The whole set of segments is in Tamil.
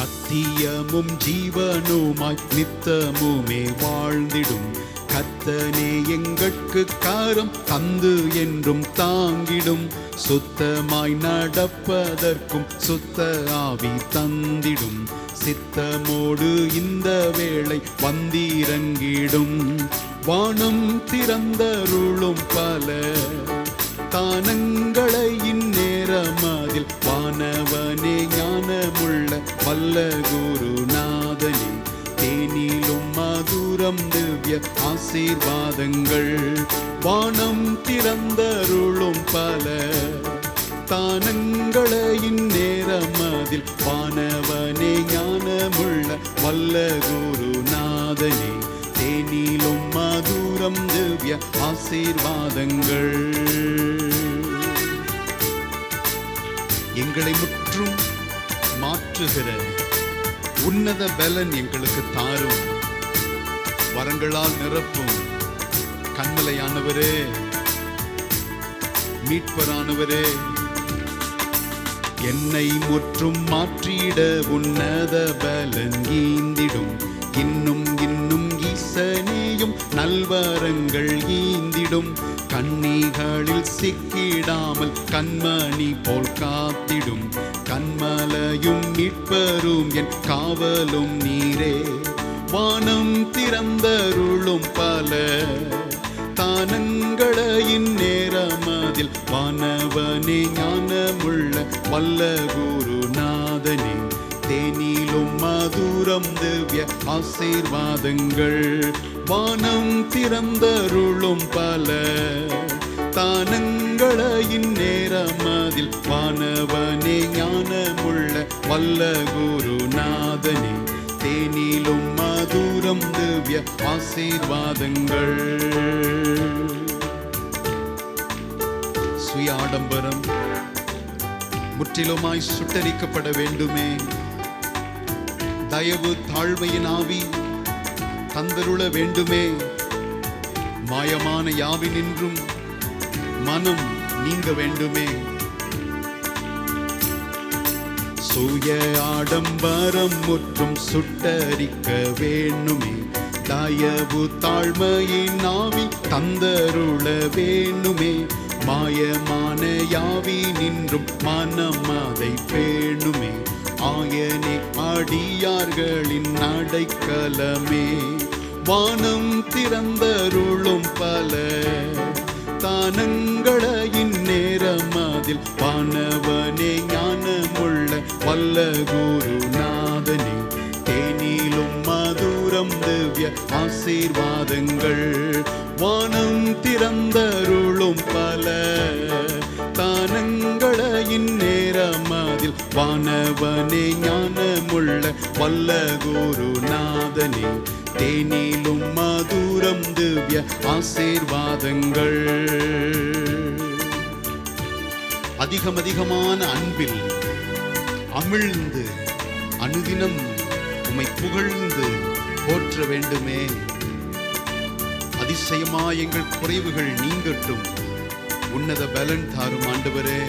சத்தியமும் ஜீவனுமாய் நித்தமுமே வாழ்ந்திடும். கத்தனே எங்கட்கு காரம் தந்து என்றும் தாங்கிடும். சுத்தமாய் நடப்பதற்கும் சுத்த ஆவி தந்திடும். சித்தமோடு இந்த வேளை வந்திறங்கிடும். வானம் திறந்தருளும் பல தானங்களை இந்நேரம் அதில் வானவனே ஞானமுள்ள வல்ல குருநாதனே தேனிலும் மதுரம் திவ்ய ஆசீர்வாதங்கள். வானம் திறந்தருளும் பல தானங்களை இந்நேரமதில் வானவனே ஞானமுள்ள வல்ல குருநாதனே தேனிலும் மதுரம் திவ்ய ஆசீர்வாதங்கள். எங்களை முற்றும் மாற்றுகிற உன்னத பலன் எங்களுக்கு தாரும். வரங்களால் நிரப்பும். கண்மலையானவரே மீட்பரானவரே என்னை முற்றும் மாற்றிட உன்னத பலன் ஈந்திடும். இன்னும் இன்னும் ஈசனேயும் நல்வரங்கள் ஈந்திடும். கண்ணிகளில் சிக்கிடாமல் கண்மணி போல் காத்திடும். கண்மலையும் நிற்பரும் என் காவலும் நீரே. வானம் திறந்தருளும் பல தானங்களையின் நேரமதில் வானவனே ஞானமுள்ள வல்ல குருநாதனே தேனிலும் மதுரம் திவ்ய ஆசீர்வாதங்கள். வானம் திறந்தருளும் பல தானங்களையின் நேரமதில் வானவனே ஞானமுள்ள வல்ல குருநாதனே தேனிலும் மதுரம் திவ்ய ஆசீர்வாதங்கள். சுய ஆடம்பரம் முற்றிலுமாய் சுட்டரிக்கப்பட வேண்டுமே. தயவு தாழ்மையின் ஆவி தந்தருள வேண்டுமே. மாயமான யாவினின்றும் மனம் நீங்க வேண்டுமே. சுய ஆடம்பரம் முற்றும் சுட்டரிக்க வேணுமே. தயவு தாழ்மையின் ஆவி தந்தருள வேணுமே. மாயமான யாவி நின்றும் மனம் அதை பேணுமே. ஆயனே அடியார்களின் அடைக்கலமே வானம் திறந்தருளும் பல தானங்களையின் நேரம் அதில் வானவனே ஞானமுள்ள வல்ல குருநாதனே தேனிலும் மதுரம் திவ்ய ஆசீர்வாதங்கள் வானம் திறந்தருளும் பல தானங்களையின் நேரம் அதில் வானவனே ஞானமுள்ள வல்ல குருநாதனே தேனிலும் மதுரம் திவ்ய ஆசீர்வாதங்கள். அதிகம் அதிகமான அன்பில் அமிழ்ந்து அனுதினம் உமை புகழ்ந்து போற்ற வேண்டுமே. அதிசயமா எங்கள் குறைவுகள் நீங்கட்டும். உன்னத பலன் தாரும் ஆண்டவரே.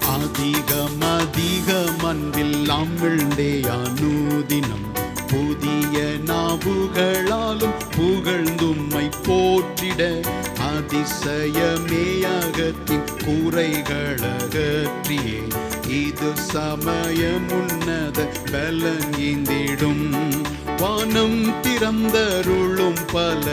அதிகம் அதிகம் அன்பில் அமிழ்ந்தே அனுதினம் புதிய நாவுகளாலும் புகழ்ந்தும்மை போற்றிட. அதிசயமேயா அதிசயமேயகத்தின் குறைகளகற்றியே இது சமயம் உன்னத பலன் ஈந்திடும். வானம் திறந்தருளும் பல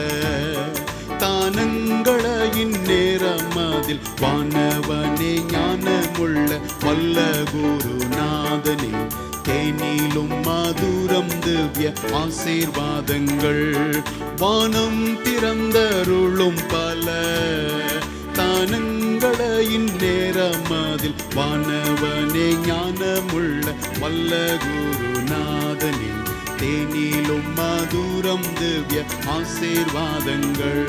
தானங்களையின் நேரம் அதில். வானவனே ஞானமுள்ள வல்ல குருநாதனே தேனிலும் மதுரம் திவ்ய ஆசீர்வாதங்கள். வானம் திறந்தருளும் பல தானங்களையின் நேரம் வானவனே ஞானமுள்ள வல்ல குருநாதனே தேனிலும் மதுரம் திவ்ய ஆசீர்வாதங்கள்.